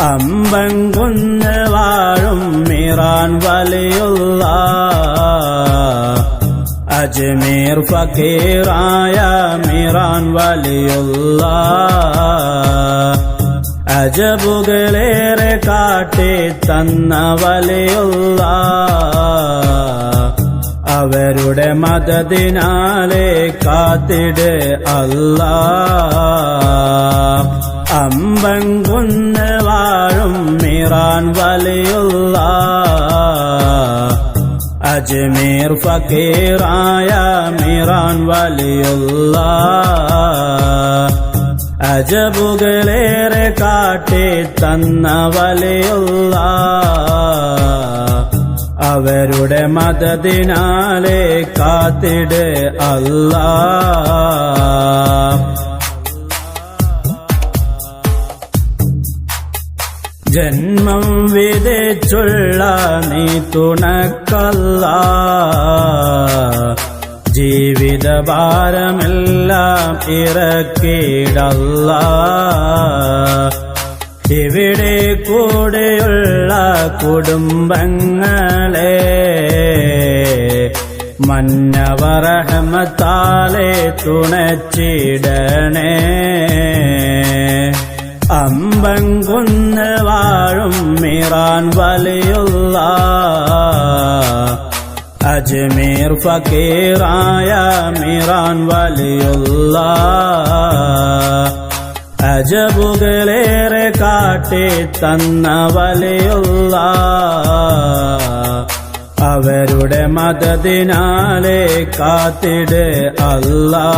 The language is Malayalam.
അമ്പങ്കുന്ന് വാഴും മീറാൻ വലിയുള്ള അജ്മീർ ഫക്കീറായ മീറാൻ വലിയുള്ള അജബുകളേറെ കാട്ടി തന്ന വലിയുള്ള അവരുടെ മദതിനാലെ കാത്തിട് അല്ലാ. വാഴും മീറാൻ വലയുള്ള അജ്മീർ ഫക്കീറായ മീറാൻ വലയുള്ള അജബുകളേറെ കാട്ടി തന്ന വലയുള്ള അവരുടെ മദതിനാലെ കാത്തിട് അല്ലാ. ജന്മം വിതച്ചുള്ള നീ തുണക്കല്ല. ജീവിത ഭാരമെല്ലാം ഇറക്കിയിടല്ല. ഇവിടെ കൂടെയുള്ള കുടുംബങ്ങളെ മന്നവറഹമത്താലെ തുണച്ചിടണേ. അമ്പങ്കുന്ന് വാഴും മീറാൻ വലിയുള്ള അജ്മീർ ഫക്കീറായ മീറാൻ വലിയുള്ള അജബുകളേറെ കാട്ടി തന്ന വലിയുള്ള അവരുടെ മതത്തിനാലേ കാത്തിട് അല്ലാ